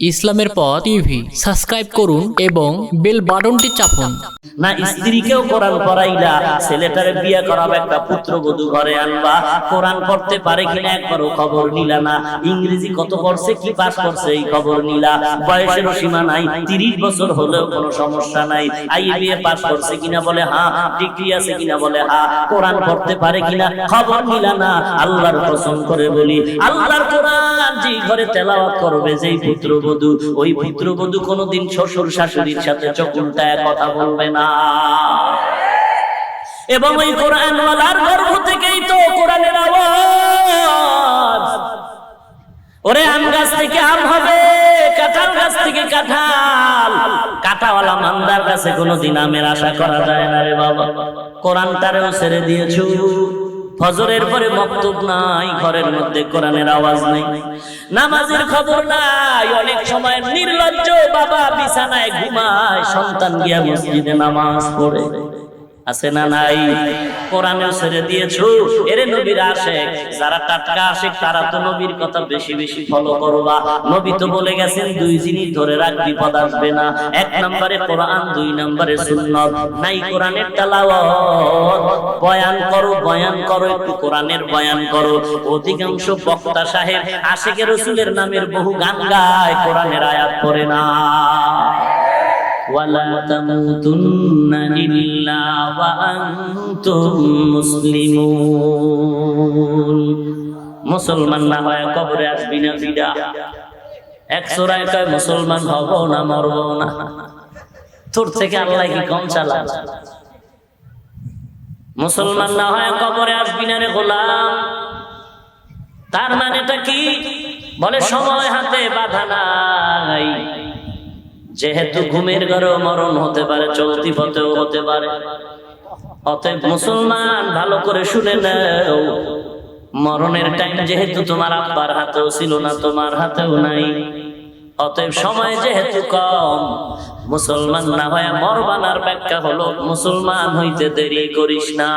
ইসলামের পথ TV subscribe করুন এবং বেল বাটনটি চাপুন। না, স্ত্রীকেও কোরআন পড়াইলা, ছেলেটারে বিয়ে করাবে একটা পুত্রবধূ ঘরে আনবা, কোরআন পড়তে পারে কিনা একবারও খবর নিলা না। ইংরেজি কত পড়ছে, কি পাস করছে এই খবর নিলা। বয়সের সীমা নাই, তিরিশ বছর হলেও কোনো সমস্যা নাই। আইবিএ পাস করছে কিনা বলে হ্যাঁ ডিগ্রি আছে কিনা বলে হ্যাঁ কোরআন পড়তে পারে কিনা খবর নিলা না। আল্লাহর কসম করে বলি, আল্লাহর কোরআন যেই ঘরে তেলাওয়াত করবে, যেই পুত্রবধূ ওই পুত্রবধূ শ্বশুর শাশুড়ির সাথে কথা বলবে না। এবং ওই কোরআন গর্ভ থেকেই তো কোরআনের আওয়াজ। ওরে আম গাছ থেকে আম হবে, কাঁঠাল গাছ থেকে কাঁঠাল। কাঁটাওয়ালা মান্দার কাছে আমের আশা করা যায় না রে বাবা। ছেড়ে দিয়েছ। ফজরের পরে বক্তব নাই ঘরের মধ্যে কোরআনের আওয়াজ নাই। নামাজের খবর নাই অনেক সময় নির্লজ্জ বাবা বিছানায় ঘুমায় সন্তান গিয়া মসজিদে নামাজ পড়ে। আছে না নাই? কোরআনে ছেড়ে দিয়েছ? এরে নবীর যারা টাটকা তারা তো নবীর কথা বেশি বেশি ফলো করবা নবী তো বলে গেছেন, দুই জিনিস ধরে আসবে না। এক নম্বরে কোরআন, দুই নম্বরে নাই কোরআনের বয়ান করো বয়ান করো, একটু কোরআনের বয়ান করো। অধিকাংশ বক্তা সাহেব আশেকের রসুলের নামের বহু গান গায়, কোরআনের আয়াত পড়ে না। ولا تموتن إلا وأنتم مسلمون মুসলমান না হয় কবরে আসবি না ফিরা এক চোরায় কয় মুসলমান হব না মরব না তোর থেকে আল্লাহ কি কম চালা মুসলমান না হয় কবরে আসবি না রে গোলাম তার মানেটা কি বলে সময় হাতে বাধা নাই যেহেতু ঘুমের ঘরেও মরণ হতে পারে, চলতি পথেও হতে পারে। অতএব মুসলমান, ভালো করে শুনে নাও, মরণের টাইম যেহেতু তোমার আব্বার হাতেও ছিল না, তোমার হাতেও নাই। অতএব সময় যেহেতু কম, মুসলমান না হয় মরবানার ব্যাখ্যা হলো, মুসলমান হইতে দেরি করিস না।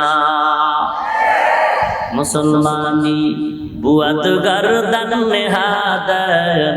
মুসলমানি বুয়াত গরদান নেহাদান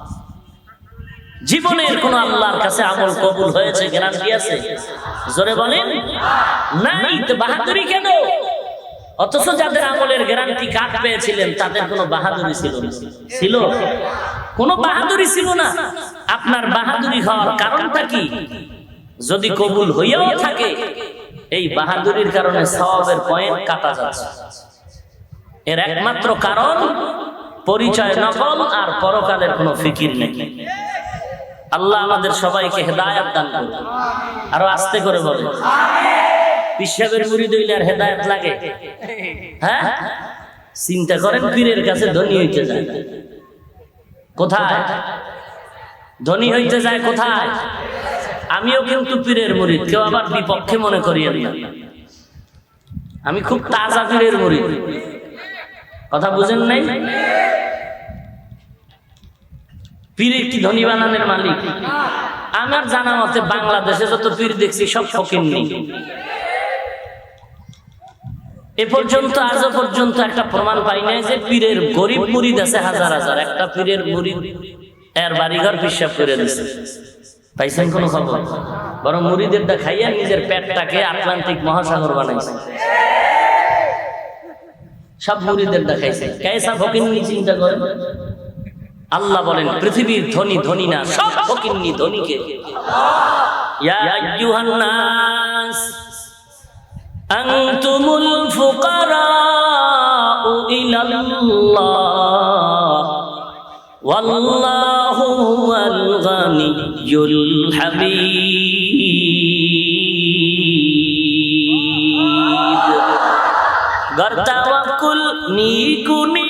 জীবনের কোন আল্লাহর কাছে আমল কবুল হয়েছে গ্যারান্টি আছে? জোরে বলেন, নাই তো বাহাদুরি কেন? অথচ যাদের আমলের গ্যারান্টি কাট পেয়েছিলেন, তাদের কোনো বাহাদুরি ছিল না। ছিল? কোনো বাহাদুরি ছিল না। আপনার বাহাদুরি হওয়ার কারণটা কি? যদি কবুল হইয়াও থাকে, এই বাহাদুরির কারণে সওয়াবের পয়েন্ট কাটা যাচ্ছে। এর একমাত্র কারণ, পরিচয় নকল আর পরকালের কোনো ফিকির নেই। আল্লাহ আমাদের সবাইকে হেদায়াত দান করুন। আরও আস্তে করে বলে পিসাবের মুড়ি দইলে আর হেদায়াত লাগে? হ্যাঁ? চিন্তা করেন, পীরের কাছে ধনী হইতে যায়। কোথায়? ধনী হইতে যায় কোথায়? আমিও কিন্তু পীরের মুড়িদ কেউ আবার বিপক্ষে মনে করি না। আমি খুব তাজা পীরের মুড়িদ কথা বুঝেন নাই? পীর কি ধনী বানানের মালিক। আমার জানা মতে বাংলাদেশে যত পীর দেখছি, সব ফকির নেই। এ পর্যন্ত, আজও পর্যন্ত একটা প্রমাণ পাই নাই যে পীরের গরিব মুরিদ আছে হাজার হাজার। একটা পীরের মুরিদ এর বাড়িঘর পিসাব করে দিছে। পাইছেন কোনো খবর? বরং মুরিদের দা খাইয়া নিজের পেটটাকে আটলান্টিক মহাসাগর বানাইছে। সব মুরিদের দেখাইছে কেসা ফকির চিন্তা করেন? আল্লাহ বলেন, পৃথিবীর ধনী ধনী না, সব ফকিন্নি ধনীকে। ইয়া আইয়ুহান নাস আনতুমুল ফুকারা ইলাল্লাহ, ওয়াল্লাহু আল গানিয়্যুল হামিদ। গর নিকুনি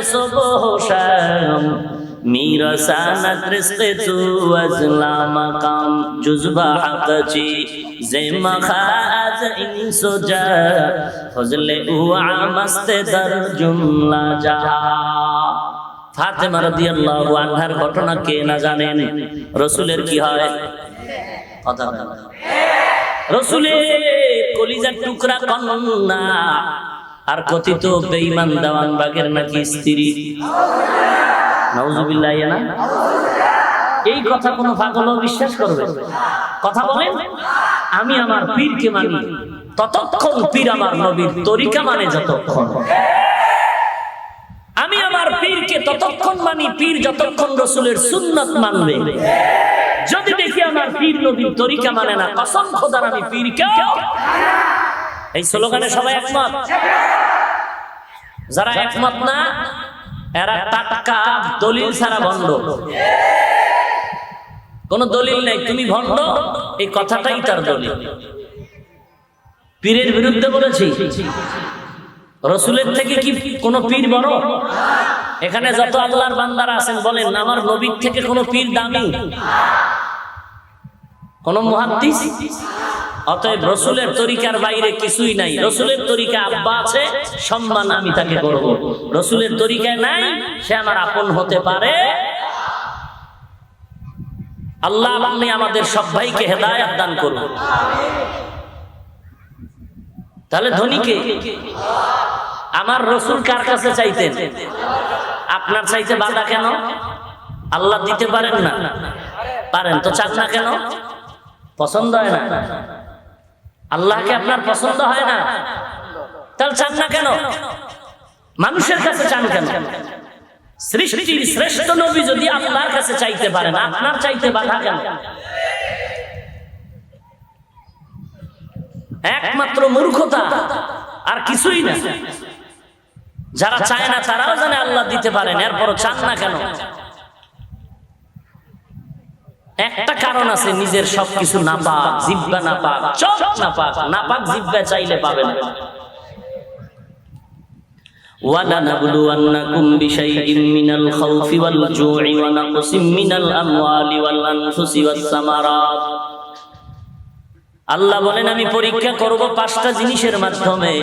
صبح و شام میرا سانت رزق تو از مقام جزب حق چی زم خاز این سجا فضل او عمست در جمله جہاں ফাতেমা রাদিয়াল্লাহু আনহার ঘটনা কে না জানেন রসুলের কি হয় কথা রসুলের কলিজার টুকরা কন্যা আর কথিত বেঈমান দেওয়ান বাগের নাকি স্ত্রী? নাউজুবিল্লাহ না? এই কথা কোন পাগল বিশ্বাস করবে? কথা বলেন। আমি আমার পীরকে মানি, ততক্ষণ পীর আমার নবীর তরিকা মানে যতক্ষণ। আমি আমার পীরকে ততক্ষণ মানি, পীর যতক্ষণ রসুলের সুন্নত মানবে। যদি দেখি আমার পীর নবীর তরিকা মানে না, কসম খোদার আমি পীরকে এই স্লোগানে সবাই একমত? যারা একমত না এরা টাটকা দলিল ছাড়া ভণ্ড কোন দলিল নেই তুমি ভণ্ড এই কথাটাই তার দলিল। পীরের বিরুদ্ধে বলেছি রসুলের থেকে কি কোন পীর বড়? এখানে যত আল্লাহর বান্দারা আছেন বলেন আমার নবীর থেকে কোন পীর দামি? কোন মুহাদ্দিস? অতএব রসুলের তরিকার বাইরে কিছুই নাই। রসুলের তরিকা আব্বা আছে সম্মান আমি তাকে করব। রসুলের তরিকায় নাই সে আমার আপন হতে পারে। আল্লাহ আপনি আমাদের সব ভাইকে হেদায়াত দান করুন। তাহলে ধনীকে আমার রসুল কার কাছে চাইতেন? আপনার চাইতে বাধা কেন? আল্লাহ দিতে পারেন না। পারেন তো চান না কেন? পছন্দ হয় না। আল্লাহকে আপনার পছন্দ হয় না, তাহলে চান না কেন? মানুষের কাছে চান কেন? সৃষ্টির শ্রেষ্ঠ নবী যদি আল্লাহর কাছে চাইতে পারেন, আপনার চাইতে বাধা কেন? একমাত্র মূর্খতা আর কিছুই না। যারা চায় না, তারাও জানে আল্লাহ দিতে পারেন, এরপরও চান না কেন? একটা কারণ আছে নিজের সবকিছু নাপাক জিব্বা নাপাক চোখ নাপাক নাপাক জিব্বা চাইলে পাবে না ولنبلونكم بشيء من الخوف والجوع ونقص من الأموال والأنفس والثمرات আল্লাহ বলেন আমি পরীক্ষা করব পাঁচটা জিনিসের মাধ্যমে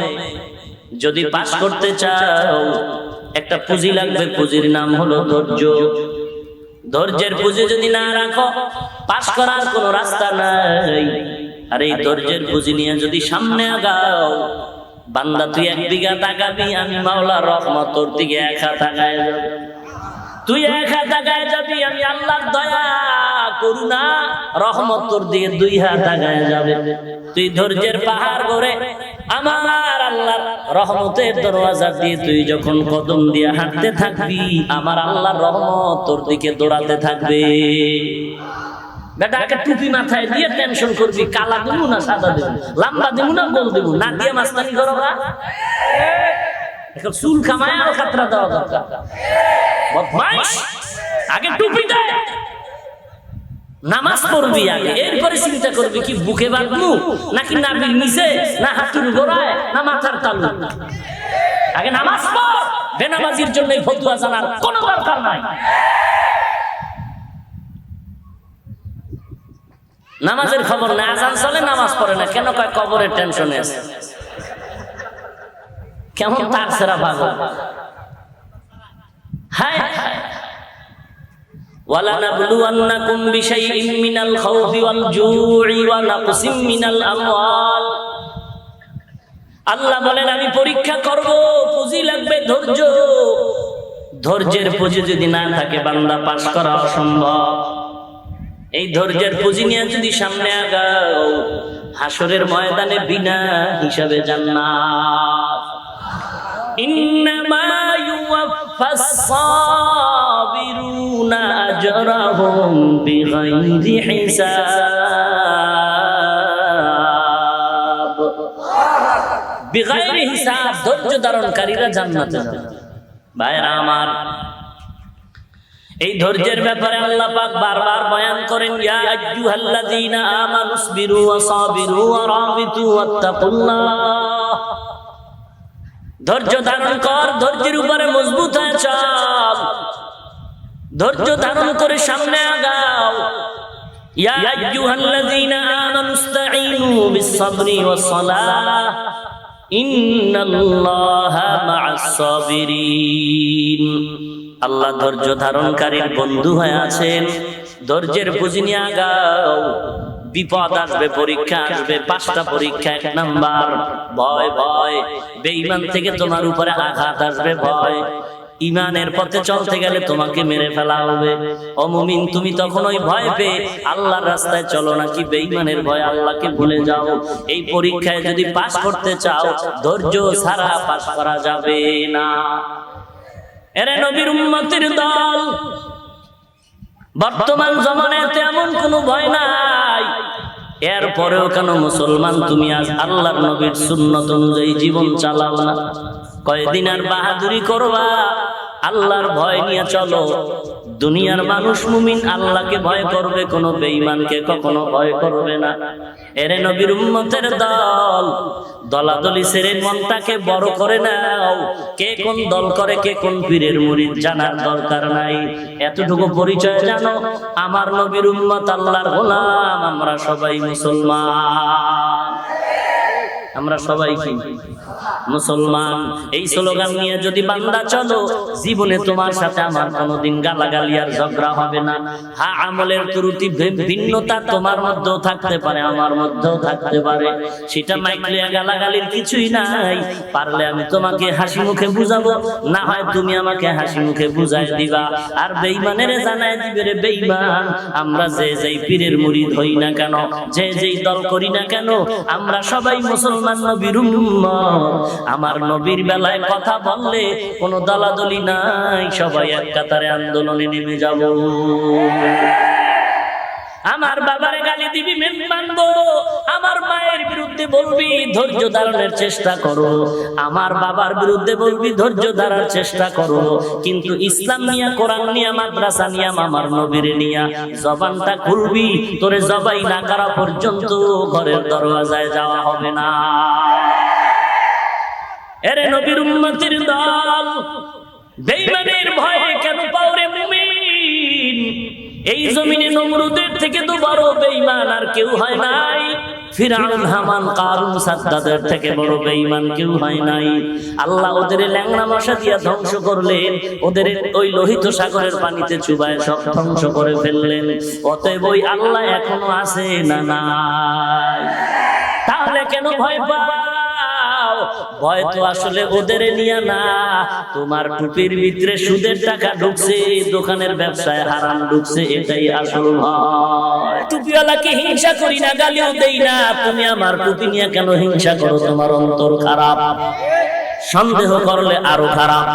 যদি পাশ করতে চাও একটা পুঁজি লাগবে পুঁজির নাম হলো ধৈর্য ধৈর্যের পুঁজি যদি না রাখো, পাশ করার কোনো রাস্তা নাই। আর এই ধৈর্যের পুঁজি নিয়ে যদি সামনে আগাও, বান্দা তুই এক বিঘা তাকাবি, আমি মাওলা রহমত তোর দিকে এক হাত আগায় যাবে। তুই এক হাত যাবি, আমি আল্লাহর দয়া, করুণা, রহমত তোর দিকে দুই হাত আগায় যাবে। তুই ধৈর্যের পাহাড় করে আমার আল্লাহর রহমতের দরওয়াজা দিয়ে তুই যখন কদম দিয়ে হাঁটতে থাকবি, আমার আল্লাহর রহমত তোর দিকে দৌড়াতে থাকবে। টুপি টেনশন করবি, কালা না সাদা দেবো, লম্বা দেবো না না দিয়ে চুল দেওয়া দরকার। আগে টুপি দেয় নামাজ পড়বি আগে, এরপরে চিন্তা করবি কি বুকে বাঁধবো, নাকি নাবির নিচে, না হাতুর গোড়ায়, না মাথার তালু আগে নামাজ পড়, বেনামাজির জন্য এই ফতুয়া জানার কোনো দরকার নাই। নামাজের খবর না আজান চলে, নামাজ পড়ে না, কেন কয় কবরের টেনশনে আছে? কেমন তার সেরা হায় হায় ولنبلونكم بشيء من الخوف والجوع ونقص من الأموال আল্লাহ বলেন আমি পরীক্ষা করব পুঁজি লাগবে ধৈর্য ধৈর্যের পুঁজি যদি না থাকে বান্দা পাশ করা অসম্ভব এই ধৈর্যের পুঁজি নিয়ে যদি সামনে আগাও হাসরের ময়দানে বিনা হিসাবে জান্নাত ইন্নামা ইউওয়াফাস সাবিরুনা আজরাহুম বিগাইরি হিসাব। বিগাইরি হিসাব ধৈর্য ধারণকারীরা জান্নাতে যাবে। ভাইরা আমার এই ধৈর্যের ব্যাপারে আল্লাহ পাক বারবার বয়ান করেন, ইয়া আইয়ুহাল্লাযীনা আমানুসবিরু ওয়া সাবিরু ওয়া রাবিতু ওয়াত্তাকুল্লাহ। ধৈর্য ধারণ কর ধৈর্যের উপরে মজবুত হয়ে চল ধৈর্য ধারণ করে সামনে আগাও يا أيها الذين آمنوا استعينوا بالصبر والصلاة إن الله مع الصابرين আল্লাহ ধৈর্য ধারণকারীর বন্ধু হয়ে আছেন ধৈর্যের পুঁজি নিয়ে আগাও বিপদ আসবে, পরীক্ষা আসবে, পাঁচটা পরীক্ষা, এক নাম্বার। ভয় ভয়। বেঈমান থেকে তোমার উপরে আঘাত আসবে, ভয়। ইমানের পথে চলতে গেলে তোমাকে মেরে ফেলা হবে। অমুমিন তুমি তখন ওই ভয় পেয়ে আল্লাহর রাস্তায় চলো নাকি বেঈমানের ভয় আল্লাহকে ভুলে যাও? এই পরীক্ষায় যদি পাশ করতে চাও, ধৈর্য ছাড়া পাশ করা যাবে না। এরে নবীর উম্মতের দল, বর্তমান জমানাতে এমন কোনো ভয় নাই। এরপরেও কেন মুসলমান তুমি আজ আল্লাহর নবীর সুন্নত অনুযায়ী জীবন চালাও না? কয়দিন আর বাহাদুরি করবা? আল্লাহর ভয় নিয়ে চলো। দুনিয়ার মানুষ মুমিন আল্লাহকে ভয় করবে কোনো বেঈমানকে কখনো ভয় করবে না। এরে নবীর উম্মতের দল দলাদলি সেরে মনটাকে বড় করে নাও। কে কোন দল করে কে কোন পীরের মুরিদ জানার দরকার নাই। এতটুকু পরিচয় জানো আমার নবীর উম্মত আল্লাহর গোলাম আমরা সবাই মুসলমান। আমরা সবাই কি? মুসলমান, এই স্লোগান নিয়ে যদি বান্দা চলো, জীবনে তোমার সাথে আমার কোনোদিন গালাগালি আর ঝগড়া হবে না। হ্যাঁ আমলের ত্রুটি ভিন্নতা তোমার মধ্যেও থাকতে পারে, আমার মধ্যেও থাকতে পারে। সেটা মাইকলিয়া গালাগালির কিছুই নাই। পারলে আমি তোমাকে হাসি মুখে বুঝাবো, না হয় তুমি আমাকে হাসি মুখে বুঝাই দিবা। আর বেইমানের জানাই দিবে রে বেইমান আমরা যে যেই পীরের মুরিদ হই না কেন, যে যেই দল করি না কেন, আমরা সবাই মুসলমান নবীর উম্মত। আমার নবীর বেলায় কথা বললে কোনো দলাদলি নাই, সবাই এক কাতারে আন্দোলনে নেমে যাব। আমার বাবারে গালি দিবি মেন মানবো আমার মায়ের বিরুদ্ধে বলবি ধৈর্য ধারণের চেষ্টা করো, আমার বাবার বিরুদ্ধে বলবি ধৈর্য ধারার চেষ্টা করো, কিন্তু ইসলাম নিয়া, কোরআন নিয়া, মাদ্রাসা নিয়া, আমার নবীরে নিয়া, জবানটা খুলবি, তোরে জবাই না করা পর্যন্ত ঘরের দরওয়াজায় যাওয়া হবে না। এরে নবীর উম্মতির দল, বেঈমানের ভয়ে কেন পাওরে মুমিন? এই জমিনে নমরুদের থেকে তো বড় বেঈমান আর কেউ হয় নাই। ফিরাউন, হামান, কারুন, সাদ্দাদের থেকে বড় বেঈমান কেউ হয় নাই। আল্লাহ ওদের ল্যাংড়া মশা দিয়া ধ্বংস করলেন। ওদের ওই লোহিত সাগরের পানিতে চুবায় সব ধ্বংস করে ফেললেন। অতএব ওই আল্লাহ এখনও আছে না নাই? তাহলে কেন ভয় পাও ভয় তো আসলে ওদের নিয়ে না। তোমার টুপির ভিতরে সুদের টাকা ঢুকছে, দোকানের ব্যবসায় হারাম ঢুকছে, এটাই আসল ভয়। টুপিওয়ালাকে হিংসা করি না, গালিও দেই না। তুমি আমার টুপি নিয়ে কেন হিংসা করো? তোমার অন্তর খারাপ। সন্দেহ করলে আরও খারাপ।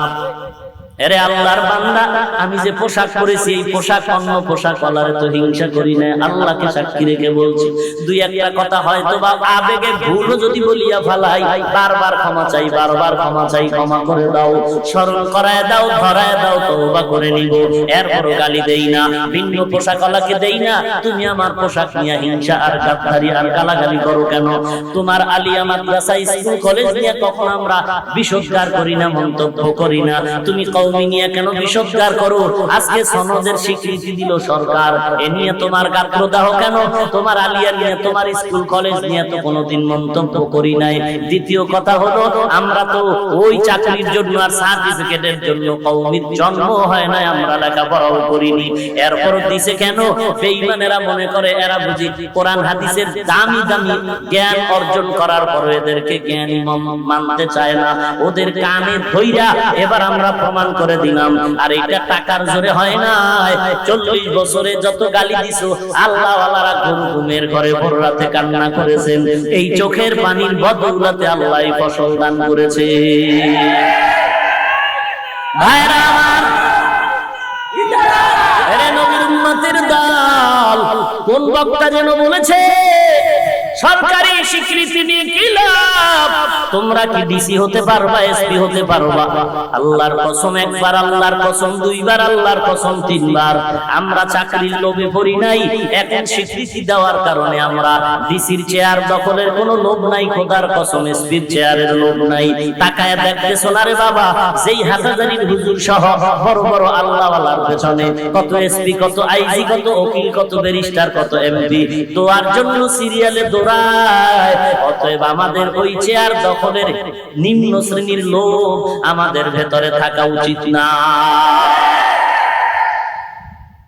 এরে আল্লাহর বান্দা, আমি যে পোশাক পরেছি, এই পোশাক অন্য পোশাক ওলারে তো হিংসা করি না, আল্লাহকে সাক্ষী রেখে বলছি, দুই একটা কথা হয়তো বা আবেগে ভুলও যদি বলিয়া ফালাই, বারবার ক্ষমা চাই, বারবার ক্ষমা চাই, ক্ষমা করে দাও, স্মরণ করায় দাও, ধরায় দাও, তওবা করে নিব, এরপরও গালি দেই না, ভিন্ন পোশাক ওলাকে দেই না, তুমি আমার পোশাক নিয়ে হিংসা আর গাদ্দারি আর গালাগালি করো কেন? তোমার আলিয়া মাদ্রাসা, স্কুল, কলেজ নিয়ে কখন আমরা বিষোদ্গার করি না, মন্তব্য করি না, তুমি নিয়ে কেন করো? আজকে সনদের স্বীকৃতি দিল সরকার। এ নিয়ে তোমার কেন? তোমার আলিয়া নিয়ে, তোমার স্কুল, কলেজ নিয়ে তো কোনোদিন মন্তব্য করি নাই। দ্বিতীয় কথা হলো, আমরা তো ওই চাকরির জন্য আর সার্টিফিকেটের জন্য জন্ম হয় না আমরা লেখাপড়াও করিনি। এরপর দিছে কেন? মনে করে, এরা বুঝি কোরআন, হাদিসের দামি দামি জ্ঞান অর্জন করার পর এদেরকে জ্ঞানী মানতে চায় না। ওদের কানে ধইরা এবার আমরা প্রমাণ করে দিলাম। আর এটা টাকার জোরে হয় না। চল্লিশ বছরে যত গালি দিছো আল্লাহ গরু ঘুমের ঘরে ভোর রাতে কান্না করেছেন। এই চোখের পানির বদৌলাতে আল্লাহ ফসল দান করেছে। ভাইরা নবীর উম্মতের দল, কোন বক্তা যেন বলেছে সরকারি স্বীকৃতি নিয়ে কি লাভ? তোমরা কি ডিসি হতে পারবা, এসপি হতে পারবা? আল্লাহর কসম একবার, আল্লাহর কসম দুইবার, আল্লাহর কসম তিনবার। আমরা চাকরির লোভে পড়ি নাই, এখন স্বীকৃতি দেওয়ার কারণে আমরা ডিসির চেয়ার দখলের কোনো লোভ নাই, খোদার কসম এসপির চেয়ারের লোভ নাই। তাকায় দেখতে সোনারে বাবা, যেই হাজারির হুজুর সহ বড় বড় আল্লাহওয়ালার পেছনে কত এসপি, কত আইজি, কত উকিল, কত ব্যারিস্টার, কত এমপি। দোয়ার জন্য সিরিয়ালে অতএব আমাদের ওই চেয়ার দখলের নিম্ন শ্রেণির লোক আমাদের ভেতরে থাকা উচিত না।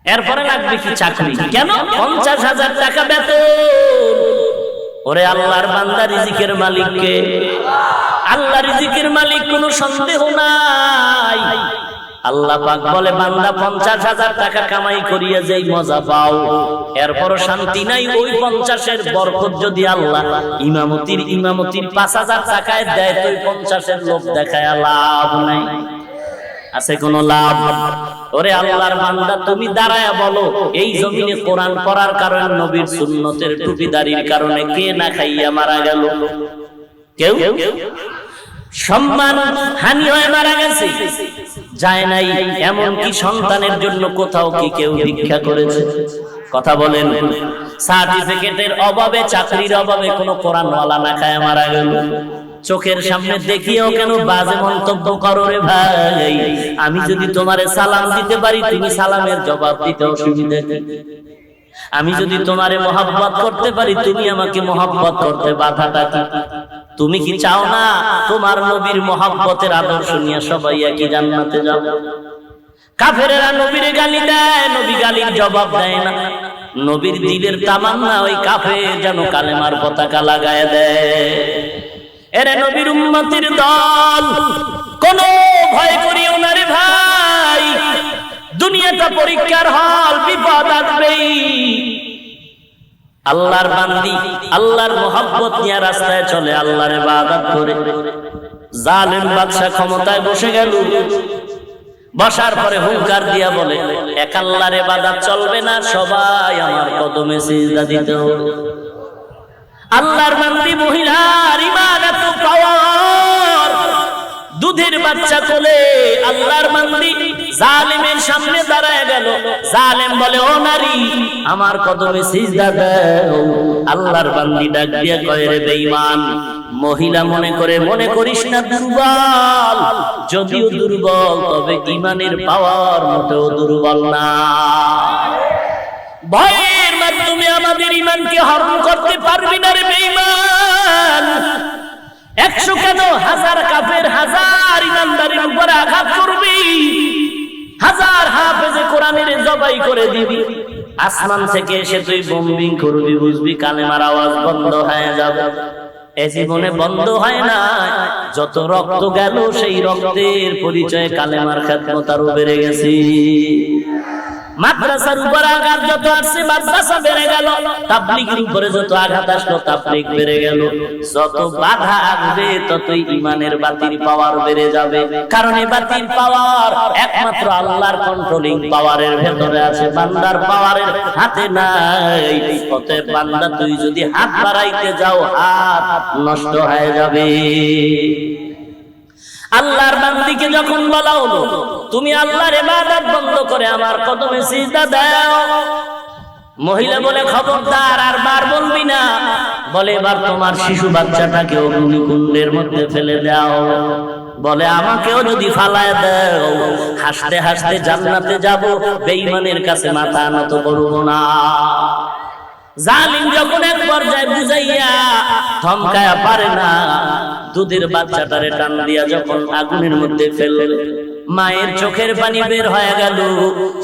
এরপরে লাগবে কি চাকরি? কেন? পঞ্চাশ হাজার টাকা বেতন। ওরে আল্লাহর বান্দা রিজিকের মালিককে। আল্লাহ রিজিকের মালিক কোনো সন্দেহ নাই। আল্লাহ পাক বলে, বান্দা পঞ্চাশ হাজার টাকা কামাই করিয়া যেই মজা পাও এরপর শান্তি নাই, ওই পঞ্চাশের বরকত যদি আল্লাহ ইমামতির ইমামতির পাঁচ হাজার টাকায় দেয়, তো ওই পঞ্চাশের লোক দেখায় লাভ নাই। আছে কোন লাভ? ওরে আল্লাহর বান্দা, তুমি দাঁড়ায় বলো, এই জমিনে কোরআন পড়ার কারণে, নবীর সুন্নতের কারণে কে না খাইয়া মারা গেল? কেউ? সম্মান হানি হয়ে মারা গেছে। যায় নাই এমন কি সন্তানের জন্য কোথাও কি কেউ ভিক্ষা করেছে? কথা বলেন, সার্টিফিকেটের অভাবে, চাকরির অভাবে কোনো কোরআনওয়ালা না খায় মারা গেল। চোখের সামনে দেখিয়েও কেন বাজে মন্তব্য করো রে ভাই? আমি যদি তোমারে সালাম দিতে পারি, তুমি সালামের জবাব দিতে অসুবিধা কি? আমি যদি তোমারে মহাব্বত করতে পারি, তুমি আমাকে মহাব্বত করতে বাধাটা কি? তুমি কি চাও না তোমার নবীর মহাব্বতের আদর্শ নিয়ে সবাই একই জান্নাতে যাও। কাফেরেরা নবীরে গালি দেয় নবী গালির জবাব দেয় না। নবীর দিলের তামান্না ওই কাফে যেন কালেমার পতাকা লাগায় দেয়। এরে নবীর উম্মতির দল কোন ভয় করিও না রে ভাই। দুনিয়াটা পরীক্ষার হল বিপদ আসবেই। আল্লাহর বান্দি, আল্লাহর মোহাব্বত নিয়ে রাস্তায় চলে, আল্লাহর ইবাদত করে। জালেম বাদশা ক্ষমতায় বসে গেল। বসার পরে হুঙ্কার দিয়া বলে, এক আল্লাহর ইবাদত চলবে না, সবাই আমার কদমে সিজদা দিতে হবে। আল্লাহর বান্দি, মহিলার ইমান এত পাওয়ার দুধের বাচ্চা কোলে আল্লাহর বান্দি জালিমের সামনে দাঁড়ায় গেল। জালেম বলে ও নারী আমার কদমে সিজদা দাও। আল্লাহর বান্দি ডাক দিয়া কয় রে বেঈমান মহিলা মনে করে মনে করিস না দুর্বল। যদিও দুর্বল তবে ইমানের পাওয়ার মোটেও দুর্বল না। ভয়ের মাধ্যমে আমাদের ইমানকে হরণ করতে পারবি না রে বেঈমান। একশো কেন? হাজার কাফের, হাজার ইমানদারির উপরে আঘাত করবি। হাজার হাফেজে কোরআনের জবাই করে দিবি। আসমান থেকে এসে তুই বম্বিং করবি, বুঝবি কালেমার আওয়াজ বন্ধ হয়ে যাবে। এ জীবনে বন্ধ হয় না। যত রক্ত গেল, সেই রক্তের পরিচয় কালেমার খ্যাতমত বেড়ে গেছে। মাদ্রাসার উপর আঘাত যত আসছে, মাদ্রাসা বেড়ে গেল। তাবলিগের উপরে যত আঘাত আসলো, তাবলিগ বেড়ে গেল। যত বাধা আসবে, ততই ইমানের বাতির পাওয়ার বেড়ে যাবে। কারণ এই বাতির পাওয়ার একমাত্র আল্লাহর কন্ট্রোলিং পাওয়ারের ভেতরে আছে। বান্দার পাওয়ারের হাতে নাই। অতএব বান্দা, তুই যদি হাত বাড়াইতে যাও, হাত নষ্ট হয়ে যাবে। আল্লাহর বান্দিকে যখন বলা হলো, তুমি আল্লাহর ইবাদত বন্ধ করে আমার কদমে সিজদা দাও। মহিলা বলে, খবরদার, আর বার বলবি না। বলে, এবার তোমার শিশু বাচ্চাটাকে অগ্নিকুণ্ডের মধ্যে ফেলে দাও। বলে, আমাকেও যদি ফালায় দাও, হাসতে হাসতে জান্নাতে যাব, বেঈমানের কাছে মাথা নত করব না। জালিম যখন এক পর্যায়ে বুঝাইয়া থমকায়া পারে না, দুধের বাচ্চাটারে টান দিয়া যখন আগুনের মধ্যে ফেললেন মায়ের চোখের পানি বের হয়ে গেল,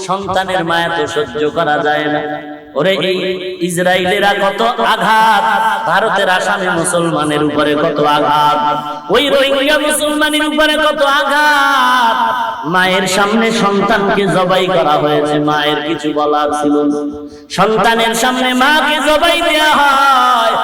সন্তানের মায়া তো সহ্য করা যায় না। ওরে এই ইসরায়েলেরা কত আঘাত, ভারতের আসামে মুসলমানের উপরে কত আঘাত, ওই রোহিঙ্গা মুসলমানের উপরে কত আঘাত মায়ের সামনে সন্তানকে জবাই করা হয়েছে, মায়ের কিছু বলার ছিল। সন্তানের সামনে মাকে জবাই দেয়া হয়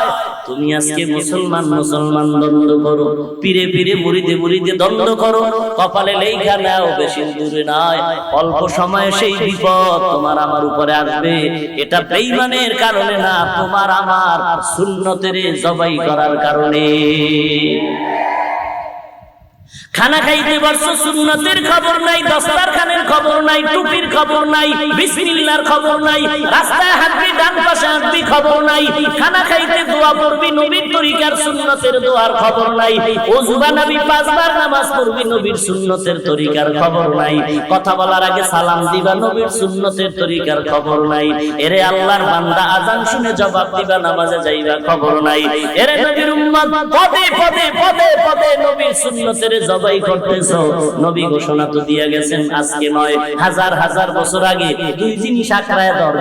তুমি আজকে মুসলমান মুসলমান দ্বন্দ্ব করো। পিরে পিরে মুড়িতে মুড়িতে দ্বন্দ্ব করো। কপালে লেখা নাও বেশি দূরে নয়। অল্প সময়ে সেই বিপদ তোমার আমার উপরে আসবে। এটা বেইমানের কারণে না, তোমার আমার সুন্নতের জবাই করার কারণে। খানা খাইতে বসছো সুন্নতের খবর নাই, দস্তারখানের খবর নাই, টুপির খবর নাই বিসমিল্লাহর খবর নাই, রাস্তায় হাঁটবি ডান পাশে হাঁটবি খবর নাই, খানা খাইতে দোয়া পড়বি, নবীর তরিকার সুন্নতের দোয়ার খবর নাই, ওযু বানাবি, পাঁচবার নামাজ পড়বি, নবীর সুন্নতের তরিকার খবর নাই, কথা বলার আগে সালাম দিবা, নবীর সুন্নতের তরিকার খবর নাই, এরে আল্লাহর বান্দা আজান শুনে জবাব দিবা, নামাজে যাইবা, খবর নাই, এরে নবীর উম্মত, পদে পদে পদে পদে নবীর সুন্নতের করতেছ, নবী ঘোষণা তো দিয়ে গেছেন, আজকে নয়, হাজার হাজার বছর আগে দুই জিনিস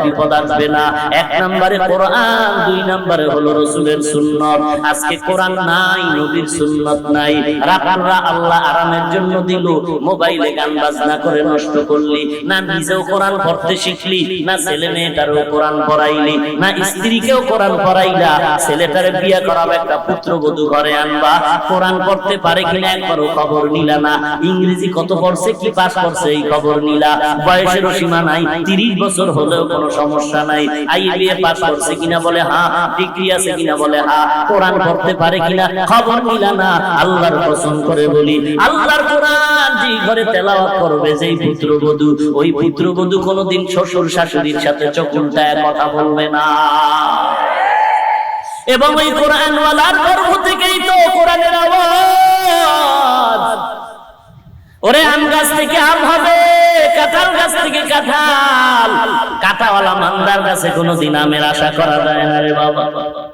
বিপদ আসবে না। এক নম্বরে কোরআন, দুই নম্বরে হলো রসুলের সুন্নত। আজকে কোরআন নাই, নবীর সুন্নত নাই। রাখানরা আল্লাহ আরামের জন্য দিল, মোবাইলে গান বাজনা করে নষ্ট করলি, না নিজেও কোরআন পড়তে শিখলি, না ছেলে মেয়েটারও কোরআন পড়াইলি, না স্ত্রীকেও কোরআন পড়াইলা, ছেলেটারে বিয়ে করাবে একটা পুত্র পুত্রবধূ ঘরে আনবা। কোরআন পড়তে পারে কিনা একবারও খবর নিলা না। ইংরেজি কত পড়ছে, কি পাস করছে এই খবর নিলা। বয়সের সীমা নাই, তিরিশ বছর হলেও কোনো সমস্যা নাই। আইবিএ পাস করছে কিনা বলে হ্যাঁ ডিগ্রি আছে কিনা বলে হ্যাঁ কোরআন পড়তে পারে কিনা খবর নিলা না। আল্লাহর কসম করে বলি, আল্লাহর কোরআন যে ঘরে তেলাওয়াত করবে, যেই পুত্রবধূ ওই পুত্রবধূ কোনোদিন শ্বশুর শাশুড়ির সাথে চোখ উল্টায় কথা বলবে না। এবং ওই কোরআনওয়ালার গর্ভ থেকেই তো কোরআনের আওয়াজ। ওরে আম গাছ থেকে আম হবে, কাঁঠাল গাছ থেকে কাঁঠাল। কাঁটাওয়ালা মান্দার গাছে কোনোদিন আমের আশা করা যায় না রে বাবা।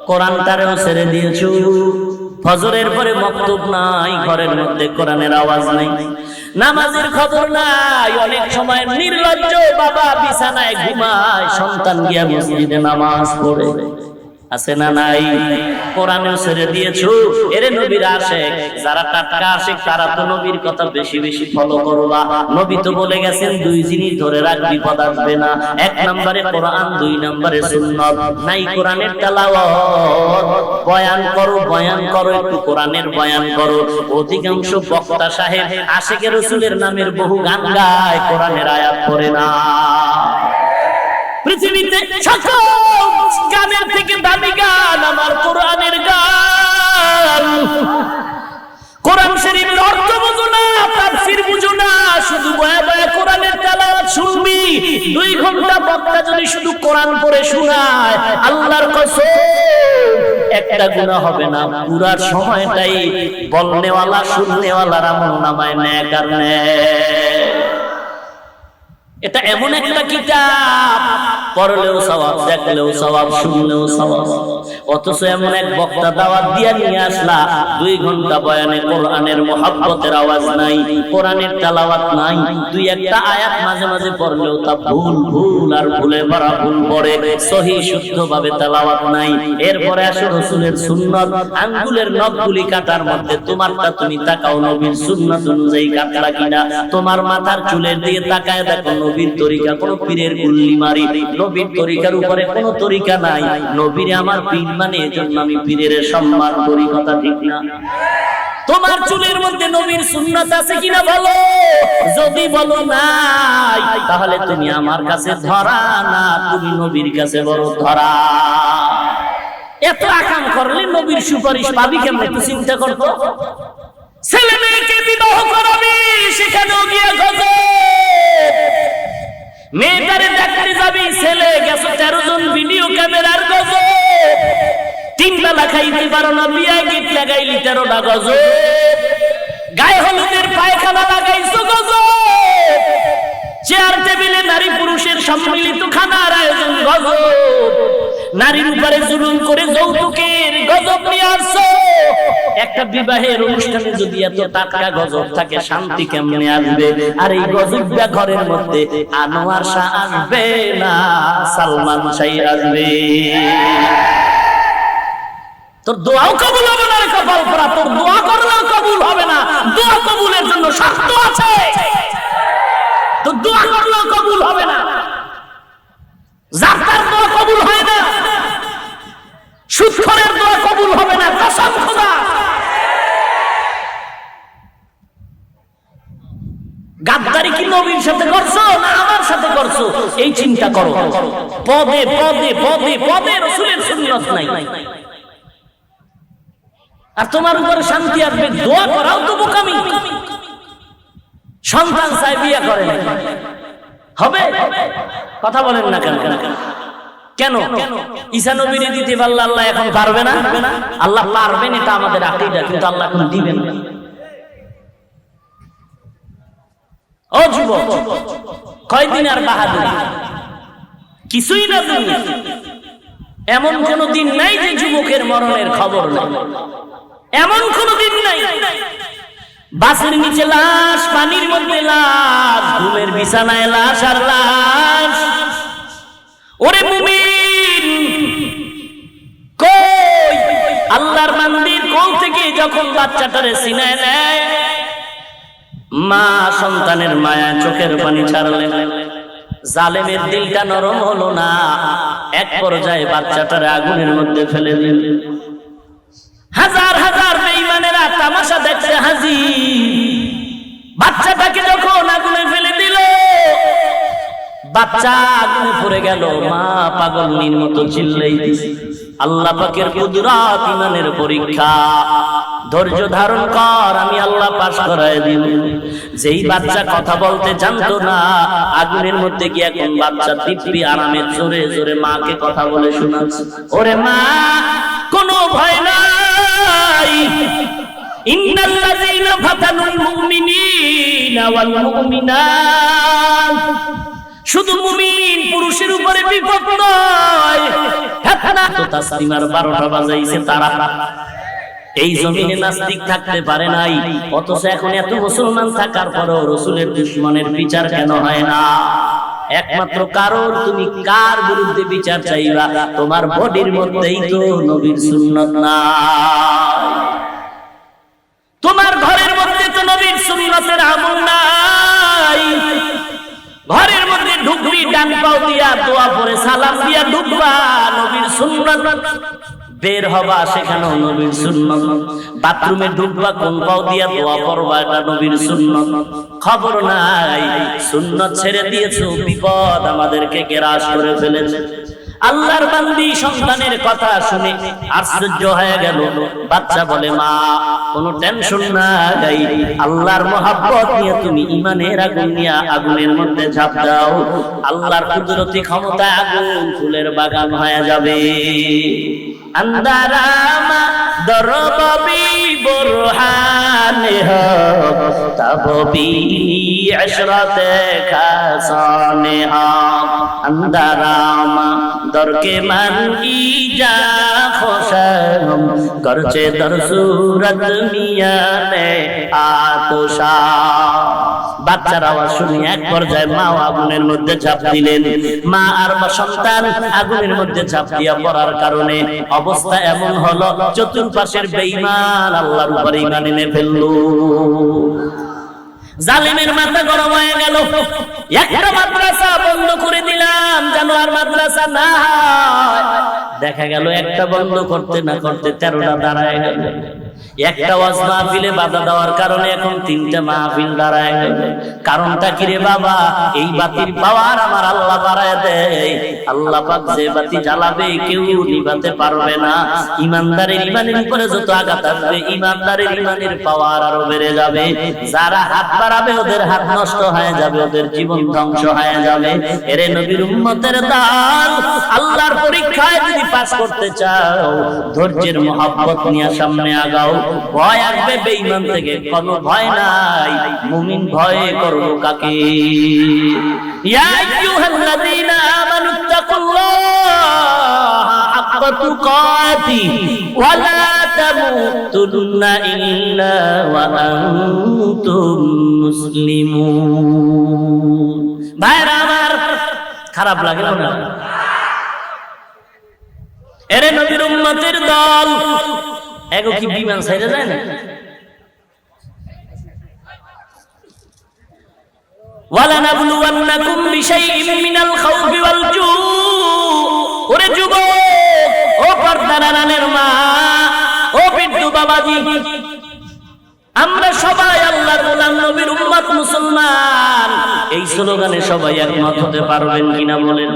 কোরআন তারেও ছেড়ে দিয়েছ। ফজরের পরে মক্তব নাই, ঘরের মধ্যে কোরআনের আওয়াজ নাই। নামাজের খবর নাই, অনেক সময় নির্লজ্জ বাবা বিছানায় ঘুমায়, সন্তান গিয়া মসজিদে নামাজ পড়ে। আছে না নাই? কোরআনেও ছেড়ে দিয়েছ? এরে নবীর আশেক, যারা টাটকা আশেক, তারা তো নবীর কথা বেশি বেশি ফলো করবা নবী তো বলে গেছেন, দুই জিনিস ধরে রাখ, বিপদ আসবে না। এক নম্বরে কোরআন, দুই নম্বরে সুন্নত। নাই কোরআনের তেলাওয়াত। বয়ান করো বয়ান করো, একটু কোরআনের বয়ান করো। অধিকাংশ বক্তা সাহেব আশেকের রসুলের নামের বহু গান গায়, কোরআনের আয়াত করে না। পৃথিবীতে সকল গানের থেকে দামি গান আমার কোরআনের গান। কোরআন শরীফের অর্থ বুঝো না, তাফসীর বুঝো না, শুধু বয়া বয়া কোরআনের তেলাওয়াত শুনবি। দুই ঘণ্টা বক্তা যদি শুধু কোরআন পড়ে শোনায়, আল্লাহর কসম, একটা গুনাহ হবে না। পুরা সময়টাই বলনেওয়ালা, শুননেওয়ালার আমল নামায় নেয় কারণে এটা এমন একটা কিতাব। পড়লেও সওয়াব দেখলেও সওয়াব শুনলেও সওয়াব। অথচ এমন এক বক্তা দাওয়াত দিয়া নিয়ে আসলা দুই ঘণ্টা বয়ানে কোরআনের মোহাব্বতের আওয়াজ নাই কোরআনের তেলাওয়াত নাই দুই একটা আয়াত মাঝে মাঝে পড়লেও তা ভুল ভুল আর ভুলে ভরা ভুল পড়ে সহি শুদ্ধ ভাবে তেলাওয়াত নাই। এরপরে আসে রসুলের সুন্নত আঙ্গুলের নখগুলি কাটার মধ্যে তোমারটা তুমি তাকাও নবীর সুন্নত অনুযায়ী কাটলা কিনা তোমার মাথার চুলের দিয়ে তাকায় দেখো নবীর তরিকা, কোন পীরের গুল্লি মারি, নবীর তরিকার উপরে কোন তরিকা নাই। নবীর আমার পীর মানে এজন্য আমি পীরের সম্মান করি, কথা ঠিক না। তোমার চুলের মধ্যে নবীর সুন্নাত আছে কিনা বলো? যদি বলো নাই, তাহলে তুমি আমার কাছে ধরা না, তুমি নবীর কাছে বড় ধরা। এত আকাম করলে নবীর সুপারিশ পাবি কেমন, একটু চিন্তা করতো ছেলে মেয়েকে বিবাহ করাবি, সেখানেও গিয়ে গজব। মেয়েটারে দেখতে যাবি, ছেলে, গেছো তেরো জন ভিডিও ক্যামেরার গজ তিন বেলা খাইতে পারো না, বিয়া গীত লাগাইলি তেরোটা গজ গায়ে হলুদের পায়খানা লাগাইছো গজ চেয়ার টেবিলে নারী পুরুষের সম্মিলিত খানার আয়োজন গজ নারীর উপরে জুলুম করে যৌতুকের গজব নিয়ে আসছো। একটা বিবাহের অনুষ্ঠানে যদি এত টাটকা গজব থাকে, শান্তি কেমনে আসবে? আর এই গজবটা ঘরের মধ্যে আনোয়ার শাহ আসবে না, সালমান শাহ আসবে। তোর দোয়াও কবুল হবে না রে কপাল তোর দোয়া করলেও কবুল হবে না দোয়া কবুলের জন্য শর্ত আছে তোর দোয়া করলেও কবুল হবে না যার তার দোয়া কবুল হয় না সুৎখরের দোয়া কবুল হবে না কসম খোদা গাদ্দারি কি নবীর সাথে করছ না আমার সাথে করছ এই চিন্তা করো। পদে পদে পদে পদে রসুলের সুন্নত নাই। আর তোমার উপরে শান্তি আসবে, দোয়া করাও তো বোকামি। সন্তান চাই বিয়ে করে। না হবে? কথা বলেন না কেন? কেন? ঈসা নবীরে দিতে পারলে আল্লাহ এখন পারবে না? আল্লাহ পারবেন এটা আমাদের আকিদা, কিন্তু আল্লাহ এখন দিবেন না। ও যুবক, কয়দিন আর বাহাদুর? কিছুই না দুনিয়া এমন কোন দিন নাই যে যুবকের মরণের খবর নাই। এমন কোন দিন নাই। বাসের নিচে লাশ, পানির মধ্যে লাশ, ঘুমের বিছানায় লাশ আর লাশ। ওরে মুমিন, কই? আল্লাহর মন্দির কোল থেকে যখন বাচ্চাটারে সিনায় নেয়, মা সন্তানের মায়া চোখের পানি ছাড়লেন। জালেমের দিলটা নরম হলো না। এক পর্যায়ে বাচ্চাটারে আগুনের মধ্যে ফেলে দিল। হাজার হাজার বেঈমানেরা তামাশা দেখছে হাজি বাচ্চাটাকে যখন আগুনে ফেলে দিল বাচ্চা আগুনে পড়ে গেল, মা পাগল নির মতো চিল্লাই আল্লাহ পাকের কুদরত ইমানের পরীক্ষা। ধৈর্য ধারণ কর, আমি আল্লাহ পাশ করায় দিব। যেই বাচ্চা কথা বলতে জানতো না, আগুনের মধ্যে গিয়ে এখন বাচ্চা দিব্যি আরামে জোরে জোরে মাকে কথা বলে শোনাচ্ছে। ওরে মা, কোনো ভয় নাই। ইন্নাল্লাযীনা ফাতানুল মুমিনিনা ওয়াল মুমিনাত। শুধু মুমিন পুরুষের উপরে বিপদ নয়। তো তাসলিমার 12টা বাজাইছে তারা। এই জমিনে নাস্তিক থাকতে পারে নাই, অথচ এখন এত মুসলমান থাকার পরও রসুলের দুশ্মনের বিচার কেন হয় না? একমাত্র কারণ তুমি কার বিরুদ্ধে বিচার চাইবা? তোমার বডির মধ্যেই তো নবীর সুন্নত না তোমার ঘরের মধ্যে তো নবীর সুন্নতের আমল নাই। ঘরের মধ্যে ঢুকবি, ডান পাও দিয়া দোয়া পরে সালাম দিয়া ঢুকবা, নবীর সুন্নাত। বের হবা সেখানে নবীর সুন্নত। বাথরুমে ঢুকবা, কোন পাও দিয়া দোয়া পড়বা, এটা নবীর সুন্নত। খবর নাই, সুন্নত ছেড়ে দিয়েছ, বিপদ আমাদেরকে গ্রাস করে ফেলেছে। আল্লাহর বান্দি সন্তানের কথা শুনে আশ্চর্য হয়ে গেল। বাচ্চা বলে, মা, কোনো টেনশন নাই। আল্লাহর মহাব্বত নিয়ে তুমি ইমানের আগুন নিয়ে আগুনের মধ্যে ঝাঁপ দাও। আল্লাহর কুদরতি ক্ষমতা আগুন ফুলের বাগান হয়ে যাবে। আন্দারামা দরববি বুরহানে হক তববি আশরাতে খাসানে হক আন্দারামা দরকে মান ইজা খোশম করছে বাচ্চার আওয়াজ শুনে এক পর্যায়ে মা আগুনের মধ্যে ঝাঁপ দিলেন। মা আর সন্তান আগুনের মধ্যে ঝাঁপ দিয়া পড়ার কারণে অবস্থা এমন হলো, চতুর্পাশের বেঈমান আল্লাহর উপরে ঈমান এনে ফেলল। জালেমের মাথা গরম হয়ে গেল। একটা মাদ্রাসা বন্ধ করে দিলাম যেন আর মাদ্রাসা না দেখা গেল একটা বন্ধ করতে না করতে তেরোটা দাঁড়ায় গেল। একটা ওয়াজ মাহফিলে বাধা দেওয়ার কারণে এখন তিনটা মাহফিল দাঁড়ায় কারণটা কি রে বাবা? এই বাতির পাওয়ার আমার আল্লাহ বাড়ায় দেয়। আল্লাহ পাক যে বাতি জ্বালাবে কেউ নিভাতে পারবে না। ইমানদারের ইমানের উপরে যত আঘাত আসবে, ইমানদারের ইমানের পাওয়ার আরও বেড়ে যাবে। যারা হাত বাড়াবে, ওদের হাত নষ্ট হয়ে যাবে, ওদের জীবন ধ্বংস হয়ে যাবে। এরে নবীর উম্মতের আল্লাহর পরীক্ষায় যদি পাস করতে চাও, ধৈর্যের মহাব্বত নিয়ে সামনে আগাও ভয় আসবে বেঈমান থেকে, কোনো ভয় নাই, মুমিন ভয় করো কাকে। ইয়া আইয়ুহাল্লাযীনা আমানুত্তাকুল্লাহা হাক্কা তুকাতি ওয়া লা তামুতুন্না ইল্লা ওয়া আনতুম মুসলিমুন। আমার, খারাপ লাগে না? এরে নবীর উম্মতের দল এগো কি বিমান ছেড়ে যায় না ওয়ালানাবলুওয়ান্নাকুম বিশাইইম মিনাল খাউফি ওয়াল জু ওরে যুবক ও পর্দারানের মা ও বিদ্যু বাবাজি আমরা সবাই আল্লাহর গোলাম নবীর উম্মত মুসলমান। এই স্লোগানে সবাই একমত হতে পারবেন কিনা বলেন।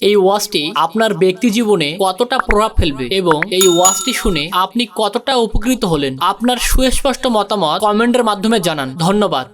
এই ওয়াজটি আপনার ব্যক্তি জীবনে কতটা প্রভাব ফেলবে এবং এই ওয়াজটি শুনে আপনি কতটা উপকৃত হলেন, আপনার সুস্পষ্ট মতামত কমেন্টের মাধ্যমে জানান। ধন্যবাদ।